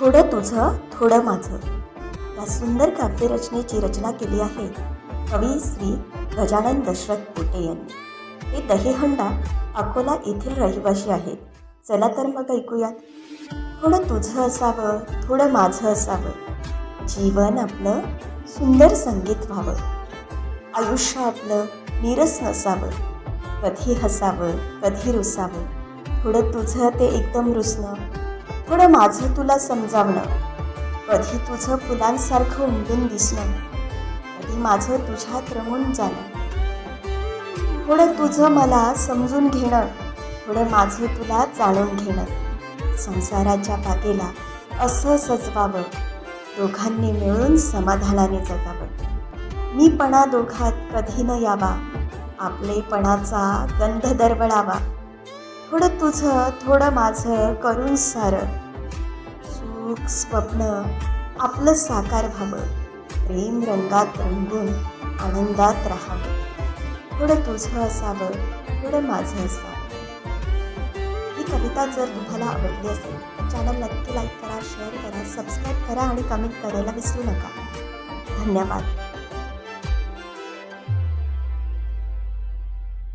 थोडं तुझं थोडं माझं. या सुंदर काव्यरचनेची रचना केली आहे कवी श्री गजानन दशरथ पोटे यांनी. हे दहीहंडा अकोला येथील रहिवाशी आहेत. चला तर मग ऐकूयात. थोडं तुझं असावं थोडं माझं असावं. जीवन आपलं सुंदर संगीत व्हावं. आयुष्य आपलं नीरस नसावं. कधी हसावं कधी रुसावं. थोडं तुझं ते एकदम रुसणं. पण माझं तुला समजावणं. कधी तुझं फुलांसारखं उमटून दिसणं. कधी माझं तुझ्यात रमून जाणं. थोडं तुझं मला समजून घेणं. थोडं माझं तुला जाणून घेणं. संसाराच्या बागेला असं सजवावं. दोघांनी मिळून समाधानाने जगावं. मीपणा दोघात कधी न यावा. आपलेपणाचा गंध दरवळावा. थोडं तुझं थोडं माझं करून सारं. सुख स्वप्न आपलं साकार व्हावं. प्रेम रंगात रंगून आनंदात राहावं. थोडं तुझं असावं थोडं माझं असावं. ही कविता जर तुम्हाला आवडली असेल तर चॅनल नक्की लाईक करा शेअर करा सबस्क्राईब करा आणि कमेंट करायला विसरू नका. धन्यवाद.